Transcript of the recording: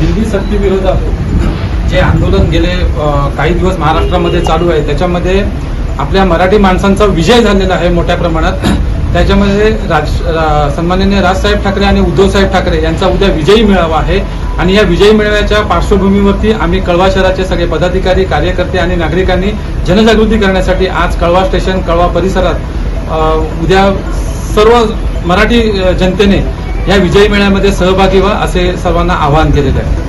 हिंदी सक्तीविरोधात जे आंदोलन गेले काही दिवस महाराष्ट्रामध्ये चालू आहे त्याच्यामध्ये आपल्या मराठी माणसांचा विजय झालेला आहे मोठ्या प्रमाणात. त्याच्यामध्ये राज रा- सन्माननीय राजसाहेब ठाकरे आणि उद्धवसाहेब ठाकरे यांचा उद्या विजयी मेळावा आहे. आणि या विजयी मेळाव्याच्या पार्श्वभूमीवरती आम्ही कळवा शहराचे सगळे पदाधिकारी कार्यकर्ते आणि नागरिकांनी जनजागृती करण्यासाठी आज कळवा स्टेशन कळवा परिसरात उद्या सर्व मराठी जनतेने या विजयी मेळ्यामध्ये सहभागी व्हा असे सर्वांना आवाहन केलेले आहे.